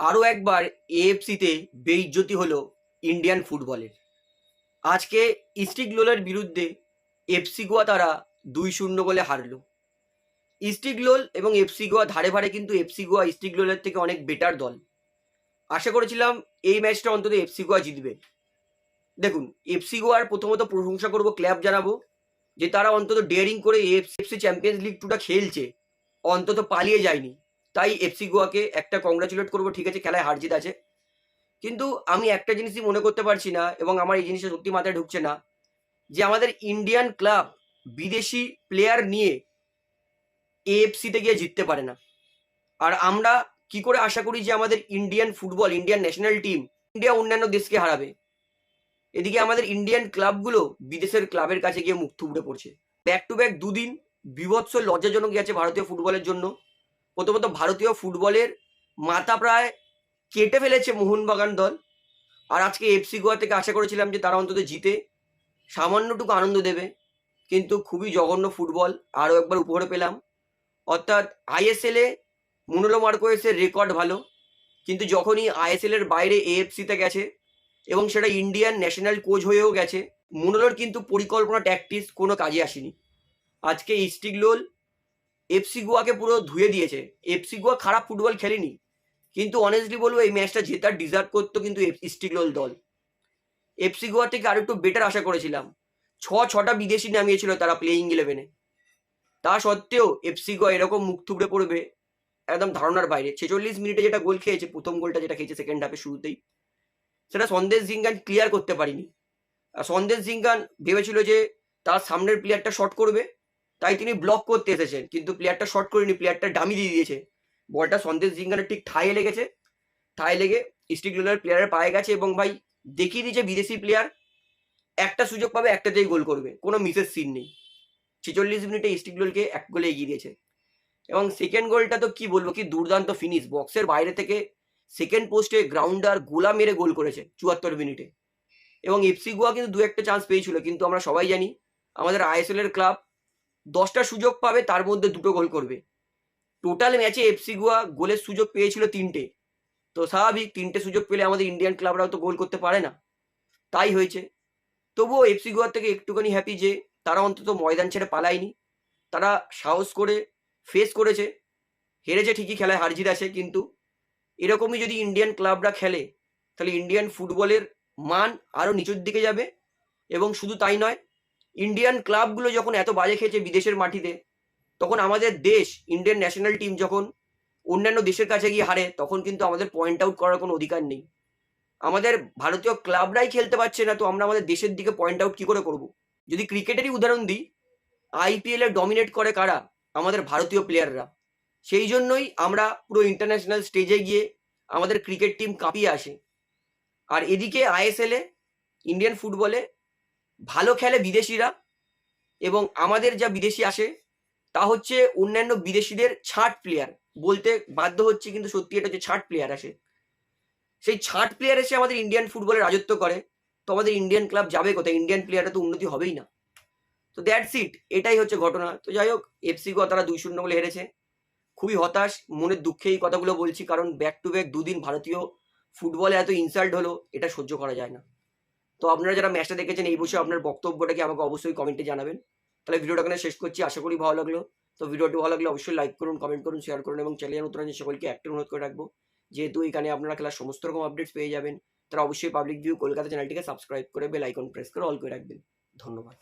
আরও একবার এএফসিতে বেইজ্জতি হলো ইন্ডিয়ান ফুটবলের আজকে ইস্টিকলোলের বিরুদ্ধে এফসি গোয়া তারা দুই শূন্য গোলে হারলো। ইস্টিকলোল এবং এফসি গোয়া ধারে ভারে কিন্তু এফসি গোয়া ইস্টিকলোলের থেকে অনেক বেটার দল। আশা করেছিলাম এই ম্যাচটা অন্তত এফসি গোয়া জিতবে। দেখুন এফসি গোয়ার প্রথমত প্রশংসা করব ক্ল্যাব জানাব যে তারা অন্তত ডেয়ারিং করে এফসি চ্যাম্পিয়ন্স লিগ টুটা খেলছে। অন্তত পালিয়ে যায়নি। তাই এফসি গোয়াকে একটা কংগ্রাচুলেট করব, ঠিক আছে, খেলায় হার জিত আছে। কিন্তু আমি একটা জিনিসই মনে করতে পারছি না, এবং আমার এই জিনিসটা সত্যি মাথায় ঢুকছে না, যে আমাদের ইন্ডিয়ান ক্লাব বিদেশি প্লেয়ার নিয়ে এএফসিতে গিয়ে জিততে পারে না। আর আমরা কি করে আশা করি যে আমাদের Indian football Indian national team India অন্যান্য দেশকে হারাবে? এদিকে আমাদের ইন্ডিয়ান ক্লাবগুলো বিদেশের ক্লাবের কাছে গিয়ে মুখ থুবড়ে পড়ছে। ব্যাক টু ব্যাক দুদিন বিভৎস লজ্জাজনক গেছে ভারতীয় ফুটবলের জন্য। প্রথমত ভারতীয় ফুটবলের মাথা প্রায় কেটে ফেলেছে মোহনবাগান দল। আর আজকে এফসি গোয়া থেকে আশা করেছিলাম যে তারা অন্তত জিতে। সামান্যটুকু আনন্দ দেবে। কিন্তু খুবই জঘন্য ফুটবল, আরও একবার উপরে পেলাম। অর্থাৎ আইএসএলে মুনুলো মার্কোয়েসের রেকর্ড ভালো। কিন্তু যখনই আইএসএল এর বাইরে এএফসিতে গেছে এবং সেটা ইন্ডিয়ান ন্যাশনাল কোচ হয়েও গেছে, মুনুলোর কিন্তু পরিকল্পনা ট্যাকটিস কোনো কাজে আসেনি। আজকে ইস্টিকলোল এফসি গোয়াকে পুরো ধুয়ে দিয়েছে। এফসি গোয়া খারাপ ফুটবল খেলেনি। কিন্তু অনেস্টলি বলব, এই ম্যাচটা জেতার ডিজার্ভ করতো কিন্তু ইস্টিকলোল দল। এফসি গোয়া থেকে আরও একটু বেটার আশা করেছিলাম। ছ, ছটা বিদেশি নামিয়েছিল তারা প্লেইং ইলেভেনে তা সত্ত্বেও এফসি গোয়া এরকম মুখ থুবড়ে পড়বে, একদম ধারণার বাইরে। ছেচল্লিশ মিনিটে যেটা গোল খেয়েছে, প্রথম গোলটা যেটা খেয়েছে সেকেন্ড হাফে শুরুতেই, সেটা সন্দেশ জিঙ্গান ক্লিয়ার করতে পারিনি। আর সন্দেশ জিঙ্গান ভেবেছিল যে তার সামনের প্লেয়ারটা শট করবে তাই তিনি ব্লক করতে এসেছেন। কিন্তু প্লেয়ারটা শট করেনি প্লেয়ারটা ডামি দিয়ে দিয়েছে। বলটা সন্দেশ জিঙ্গানের ঠিক ঠায়ে লেগেছে। ঠায়ে লেগে স্টিকলোলার প্লেয়ারের পায়ে গেছে এবং ভাই, দেখিয়ে দিয়েছে বিদেশি প্লেয়ার একটা সুযোগ পাবে, একটাতেই গোল করবে। কোনো মিসের সিন নেই। ছেচল্লিশ মিনিটে স্টিকলোলকে এক গোলে এগিয়ে দিয়েছে। এবং সেকেন্ড গোলটা তো কি বলব, কি দুর্দান্ত ফিনিশ বক্সের বাইরে থেকে সেকেন্ড পোস্টে গ্রাউন্ডার গোলা মেরে গোল করেছে চুয়াত্তর মিনিটে। এবং এফসি গোয়া কিন্তু দু একটা চান্স পেয়েছিল, কিন্তু আমরা সবাই জানি, আমাদের আইএসএল এর ক্লাব দশটা সুযোগ পাবে, তার মধ্যে দুটো গোল করবে। টোটাল ম্যাচে এফসি গোয়া গোলের সুযোগ পেয়েছিল তিনটে। তো স্বাভাবিক, তিনটে সুযোগ পেলে আমাদের ইন্ডিয়ান ক্লাবরাও তো গোল করতে পারে না। তাই হয়েছে। তবুও এফসি গোয়ার থেকে একটুখানি হ্যাপি যে, তারা অন্তত ময়দান ছেড়ে পালায়নি। তারা সাহস করে ফেস করেছে। হেরেছে ঠিকই খেলায়, হারজিত আছে, কিন্তু এরকমই যদি ইন্ডিয়ান ক্লাবরা খেলে, তাহলে ইন্ডিয়ান ফুটবলের মান আরও নিচের দিকে যাবে। এবং শুধু তাই নয় ইন্ডিয়ান ক্লাবগুলো যখন এত বাজে খেয়েছে বিদেশের মাটিতে, তখন আমাদের দেশ ইন্ডিয়ান ন্যাশনাল টিম যখন অন্যান্য দেশের কাছে গিয়ে হারে, তখন কিন্তু আমাদের পয়েন্ট আউট করার কোনো অধিকার নেই। আমাদের ভারতীয় ক্লাবরাই খেলতে পারছে না, তো আমরা আমাদের দেশের দিকে পয়েন্ট আউট কি করে করব? যদি ক্রিকেটেরই উদাহরণ দিই আইপিএল এ ডমিনেট করে কারা? আমাদের ভারতীয় প্লেয়াররা সেই জন্যই আমরা পুরো ইন্টারন্যাশনাল স্টেজে গিয়ে আমাদের ক্রিকেট টিম কাঁপিয়ে আসে। আর এদিকে আইএসএল ইন্ডিয়ান ফুটবলে ভালো খেলে বিদেশিরা এবং আমাদের যা বিদেশি আসে, তা হচ্ছে অন্যান্য বিদেশিদের ছাট প্লেয়ার বলতে বাধ্য হচ্ছে কিন্তু সত্যি এটা হচ্ছে ছাট প্লেয়ার আসে। সেই ছাট প্লেয়ার এসে আমাদের ইন্ডিয়ান ফুটবলে রাজত্ব করে, তো আমাদের ইন্ডিয়ান ক্লাব যাবে কোথায়? ইন্ডিয়ান প্লেয়াররা তো উন্নতি হবেই না। তো দ্যাটস ইট এটাই হচ্ছে ঘটনা। তো যাই হোক এফসি গো তারা দুই শূন্য বলে হেরেছে। খুবই হতাশ, মনের দুঃখে এই কথাগুলো বলছি, কারণ ব্যাক টু ব্যাক দুদিন ভারতীয় ফুটবলে এত ইনসাল্ট হলো, এটা সহ্য করা যায় না। তো আপনারা যারা ম্যাচটা দেখেছেন, এই বিষয়ে আপনার বক্তব্যটাকে আমাকে অবশ্যই কমেন্টে জানাবেন। তাহলে ভিডিওটা এখানে শেষ করছি, আশা করি ভালো লাগল। তো ভিডিওটি ভালো লাগলে অবশ্যই লাইক করুন কমেন্ট করুন শেয়ার করুন এবং চ্যানেল নতুন আছে সকলকে একটা অনুরোধ করে রাখব, যেহেতু এখানে আপনারা খেলার সমস্ত রকম আপডেটস পেয়ে যাবেন, তারা অবশ্যই পাবলিক ভিউ কলকাতা চ্যানেলটিকে সাবস্ক্রাইব করে বেল আইকন প্রেস করে অল করে রাখবেন। ধন্যবাদ।